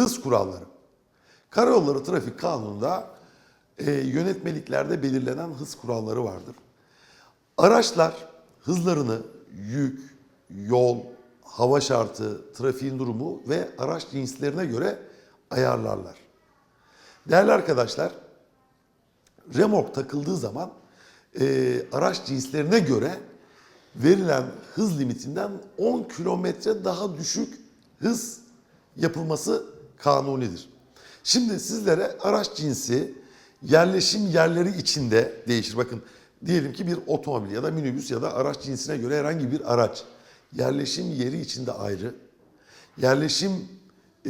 Hız kuralları. Karayolları Trafik Kanunu'nda e, yönetmeliklerde belirlenen hız kuralları vardır. Araçlar hızlarını yük, yol, hava şartı, trafiğin durumu ve araç cinslerine göre ayarlarlar. Değerli arkadaşlar, remork takıldığı zaman e, araç cinslerine göre verilen hız limitinden 10 kilometre daha düşük hız yapılması kanunidir. Şimdi sizlere araç cinsi yerleşim yerleri içinde değişir. Bakın diyelim ki bir otomobil ya da minibüs ya da araç cinsine göre herhangi bir araç yerleşim yeri içinde ayrı. Yerleşim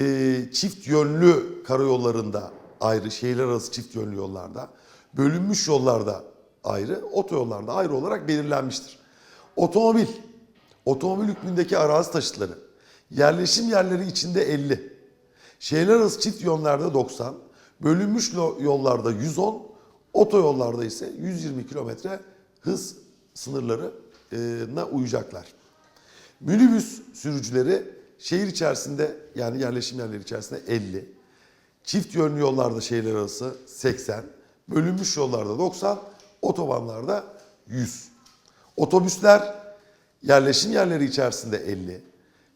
e, çift yönlü karayollarında ayrı, şehirler arası çift yönlü yollarda, bölünmüş yollarda ayrı, otoyollarda ayrı olarak belirlenmiştir. Otomobil, otomobil hükmündeki arazi taşıtları, yerleşim yerleri içinde 50, şehirler arası çift yönlerde 90, bölünmüş yollarda 110, otoyollarda ise 120 kilometre hız sınırlarına uyacaklar. Minibüs sürücüleri şehir içerisinde yani yerleşim yerleri içerisinde 50, çift yönlü yollarda şehirler arası 80, bölünmüş yollarda 90, otobanlarda 100. Otobüsler yerleşim yerleri içerisinde 50,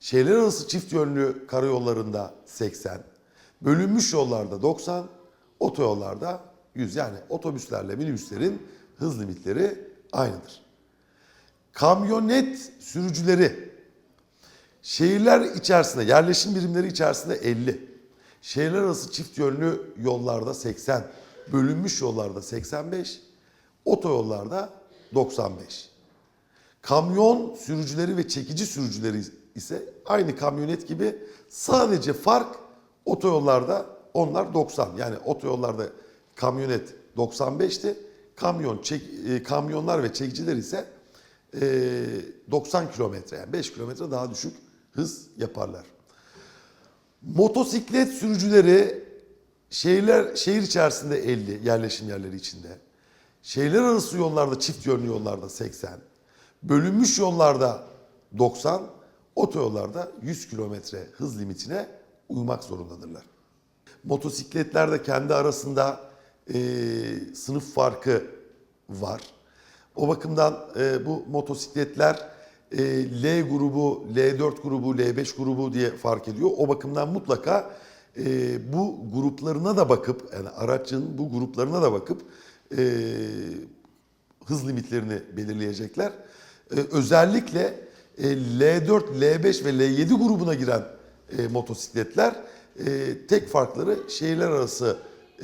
şehirler arası çift yönlü karayollarında 80, bölünmüş yollarda 90, otoyollarda 100. Yani otobüslerle minibüslerin hız limitleri aynıdır. Kamyonet sürücüleri şehirler içerisinde, yerleşim birimleri içerisinde 50, şehirler arası çift yönlü yollarda 80, bölünmüş yollarda 85, otoyollarda 95. Kamyon sürücüleri ve çekici sürücüleri ise aynı kamyonet gibi sadece fark otoyollarda onlar 90. Yani otoyollarda kamyonet 95'ti. Kamyon, çek, e, kamyonlar ve çekiciler ise e, 90 kilometre yani 5 kilometre daha düşük hız yaparlar. Motosiklet sürücüleri şehirler şehir içerisinde 50 yerleşim yerleri içinde. Şehirler arası yollarda çift yönlü yollarda 80. Bölünmüş yollarda 90, otoyollarda 100 kilometre hız limitine uymak zorundadırlar. Motosikletler de kendi arasında e, sınıf farkı var. O bakımdan e, bu motosikletler e, L grubu, L4 grubu, L5 grubu diye fark ediyor. O bakımdan mutlaka e, bu gruplarına da bakıp, yani araçın bu gruplarına da bakıp e, hız limitlerini belirleyecekler. E, özellikle e, L4, L5 ve L7 grubuna giren e, motosikletler e, tek farkları şehirler arası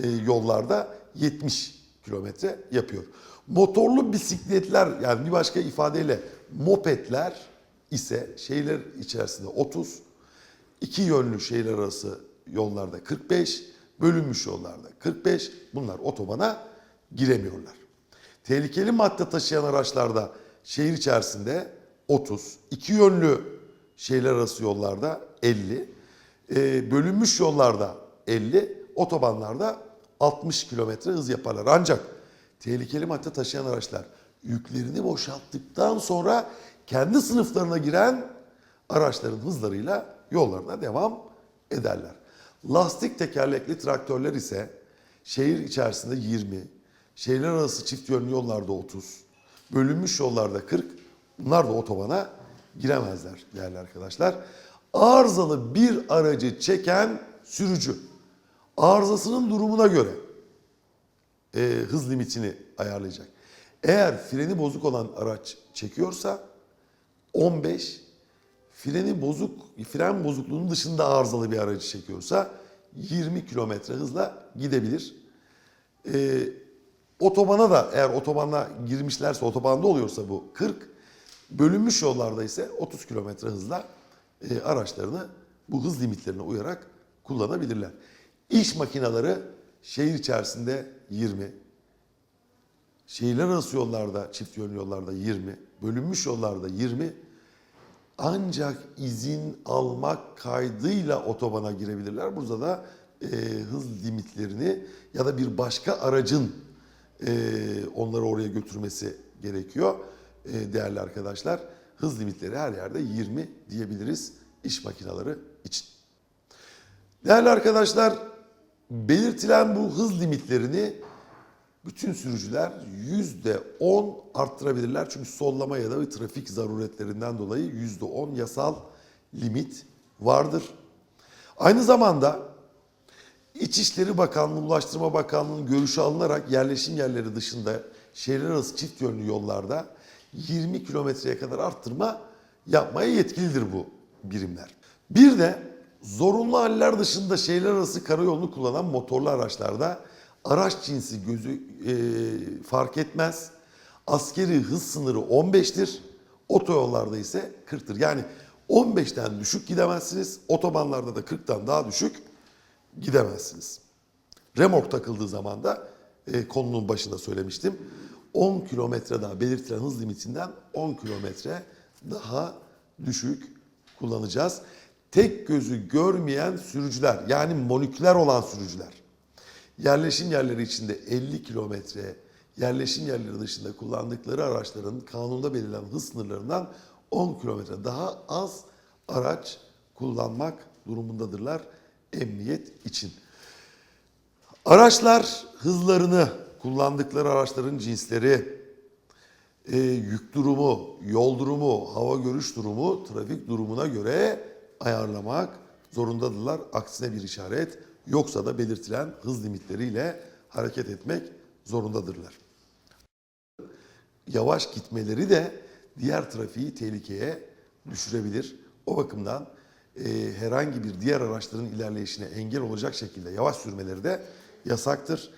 e, yollarda 70 kilometre yapıyor. Motorlu bisikletler yani bir başka ifadeyle mopedler ise şehirler içerisinde 30, iki yönlü şehirler arası yollarda 45, bölünmüş yollarda 45 bunlar otobana giremiyorlar. Tehlikeli madde taşıyan araçlarda şehir içerisinde 30, iki yönlü şehirler arası yollarda 50, e, bölünmüş yollarda 50, otobanlarda 60 kilometre hız yaparlar. Ancak tehlikeli madde taşıyan araçlar yüklerini boşalttıktan sonra kendi sınıflarına giren araçların hızlarıyla yollarına devam ederler. Lastik tekerlekli traktörler ise şehir içerisinde 20, şehirler arası çift yönlü yollarda 30, bölünmüş yollarda 40, bunlar da otobana giremezler değerli arkadaşlar. Arızalı bir aracı çeken sürücü arızasının durumuna göre e, hız limitini ayarlayacak. Eğer freni bozuk olan araç çekiyorsa 15, freni bozuk, fren bozukluğunun dışında arızalı bir aracı çekiyorsa 20 kilometre hızla gidebilir. E, otobana da eğer otobana girmişlerse otobanda oluyorsa bu 40, bölünmüş yollarda ise 30 kilometre hızla e, araçlarını bu hız limitlerine uyarak kullanabilirler. İş makineleri şehir içerisinde 20, şehirler arası yollarda, çift yönlü yollarda 20, bölünmüş yollarda 20, ancak izin almak kaydıyla otobana girebilirler. Burada da e, hız limitlerini ya da bir başka aracın e, onları oraya götürmesi gerekiyor. E, değerli arkadaşlar, hız limitleri her yerde 20 diyebiliriz iş makineleri için. Değerli arkadaşlar, belirtilen bu hız limitlerini bütün sürücüler %10 arttırabilirler. Çünkü sollama ya da trafik zaruretlerinden dolayı %10 yasal limit vardır. Aynı zamanda İçişleri Bakanlığı, Ulaştırma Bakanlığı'nın görüşü alınarak yerleşim yerleri dışında şehirler arası çift yönlü yollarda 20 kilometreye kadar arttırma yapmaya yetkilidir bu birimler. Bir de zorunlu haller dışında şehirler arası karayolunu kullanan motorlu araçlarda araç cinsi gözü e, fark etmez. Askeri hız sınırı 15'tir. Otoyollarda ise 40'tır. Yani 15'ten düşük gidemezsiniz. Otobanlarda da 40'tan daha düşük gidemezsiniz. Remork takıldığı zaman da e, konunun başında söylemiştim. 10 kilometre daha belirtilen hız limitinden 10 kilometre daha düşük kullanacağız. Tek gözü görmeyen sürücüler yani moniküler olan sürücüler yerleşim yerleri içinde 50 kilometre yerleşim yerleri dışında kullandıkları araçların kanunda belirlenen hız sınırlarından 10 kilometre daha az araç kullanmak durumundadırlar emniyet için. Araçlar hızlarını, kullandıkları araçların cinsleri, e, yük durumu, yol durumu, hava görüş durumu, trafik durumuna göre ayarlamak zorundadırlar. Aksine bir işaret yoksa da belirtilen hız limitleriyle hareket etmek zorundadırlar. Yavaş gitmeleri de diğer trafiği tehlikeye düşürebilir. O bakımdan e, herhangi bir diğer araçların ilerleyişine engel olacak şekilde yavaş sürmeleri de yasaktır.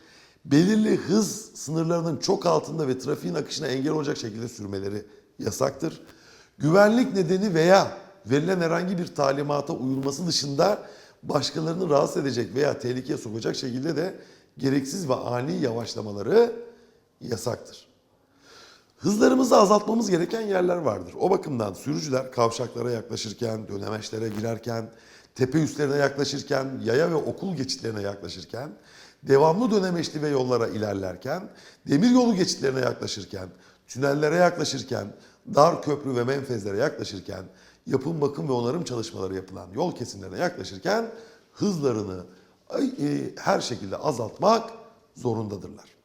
Belirli hız sınırlarının çok altında ve trafiğin akışına engel olacak şekilde sürmeleri yasaktır. Güvenlik nedeni veya verilen herhangi bir talimata uyulması dışında başkalarını rahatsız edecek veya tehlikeye sokacak şekilde de gereksiz ve ani yavaşlamaları yasaktır. Hızlarımızı azaltmamız gereken yerler vardır. O bakımdan sürücüler kavşaklara yaklaşırken, dönemeçlere girerken, tepe üstlerine yaklaşırken, yaya ve okul geçitlerine yaklaşırken, devamlı dönemeçli ve yollara ilerlerken, demiryolu geçitlerine yaklaşırken, tünellere yaklaşırken, dar köprü ve menfezlere yaklaşırken, yapım bakım ve onarım çalışmaları yapılan yol kesimlerine yaklaşırken hızlarını e, her şekilde azaltmak zorundadırlar.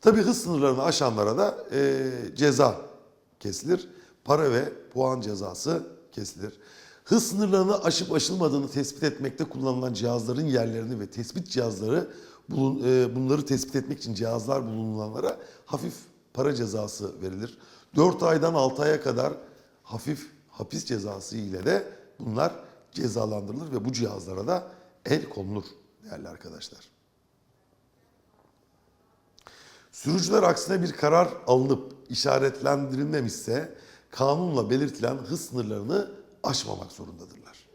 Tabii hız sınırlarını aşanlara da e, ceza kesilir. Para ve puan cezası kesilir. Hız sınırlarını aşıp aşılmadığını tespit etmekte kullanılan cihazların yerlerini ve tespit cihazları bulun, e, bunları tespit etmek için cihazlar bulunanlara hafif para cezası verilir. 4 aydan 6 aya kadar hafif hapis cezası ile de bunlar cezalandırılır ve bu cihazlara da el konulur değerli arkadaşlar. Sürücüler aksine bir karar alınıp işaretlendirilmemişse kanunla belirtilen hız sınırlarını aşmamak zorundadırlar.